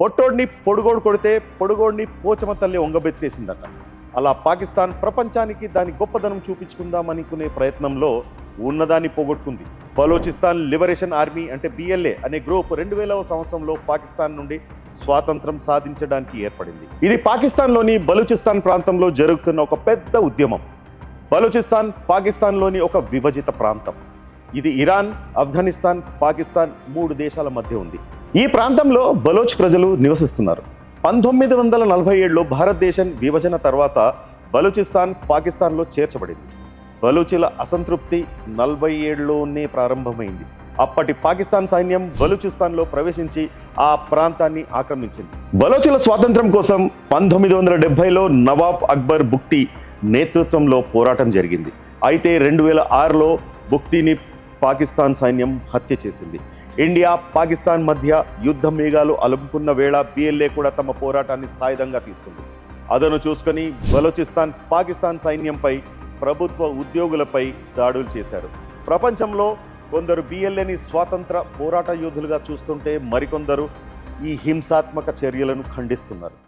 పొట్టోడిని పొడుగోడు కొడితే పొడుగోడిని పోచమ తల్లి ఒంగబెత్తేసిందట అలా పాకిస్తాన్ ప్రపంచానికి దాని గొప్పదనం చూపించుకుందామనుకునే ప్రయత్నంలో ఉన్నదాన్ని పోగొట్టుకుంది. బలోచిస్తాన్ లిబరేషన్ ఆర్మీ అంటే బిఎల్ఏ అనే గ్రూప్ రెండు వేలవ సంవత్సరంలో పాకిస్తాన్ నుండి స్వాతంత్రం సాధించడానికి ఏర్పడింది. ఇది పాకిస్తాన్లోని బలూచిస్తాన్ ప్రాంతంలో జరుగుతున్న ఒక పెద్ద ఉద్యమం. బలూచిస్తాన్ పాకిస్తాన్లోని ఒక విభజిత ప్రాంతం. ఇది ఇరాన్ ఆఫ్ఘనిస్తాన్ పాకిస్తాన్ మూడు దేశాల మధ్య ఉంది. ఈ ప్రాంతంలో బలోచ్ ప్రజలు నివసిస్తున్నారు. పంతొమ్మిది వందల నలభై ఏడులో భారతదేశం విభజన తర్వాత బలూచిస్తాన్ పాకిస్తాన్లో చేర్చబడింది. బలూచిల అసంతృప్తి నలభై ఏడులోనే ప్రారంభమైంది. అప్పటి పాకిస్తాన్ సైన్యం బలూచిస్తాన్లో ప్రవేశించి ఆ ప్రాంతాన్ని ఆక్రమించింది. బలోచుల స్వాతంత్రం కోసం పంతొమ్మిది వందల డెబ్బైలో నవాబ్ అక్బర్ బుక్టీ నేతృత్వంలో పోరాటం జరిగింది. అయితే రెండు వేల ఆరులో బుక్తీని పాకిస్తాన్ సైన్యం హత్య చేసింది. ఇండియా పాకిస్తాన్ మధ్య యుద్ధ మేఘాలు అలుపుకున్న వేళ బిఎల్ఏ కూడా తమ పోరాటాన్ని సాయుధంగా తీసుకుంది. అదను చూసుకొని బలోచిస్తాన్ పాకిస్తాన్ సైన్యంపై ప్రభుత్వ ఉద్యోగులపై దాడులు చేశారు. ప్రపంచంలో కొందరు బిఎల్ఏని స్వాతంత్ర పోరాట యోధులుగా చూస్తుంటే మరికొందరు ఈ హింసాత్మక చర్యలను ఖండిస్తున్నారు.